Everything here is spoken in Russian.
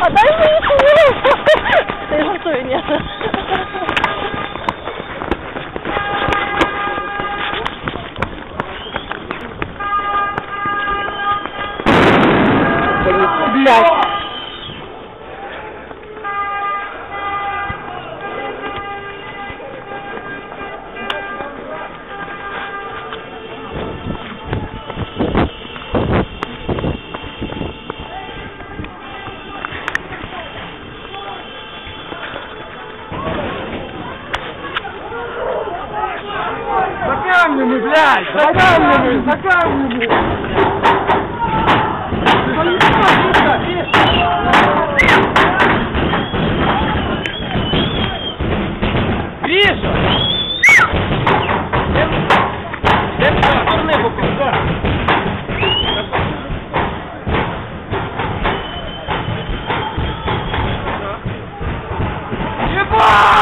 А дай хвилинку. Та я жартую, ні. Блядь. камнями, блядь! За камнями! За камнями! Гриша! Де все? Турни покрутка! Ебать!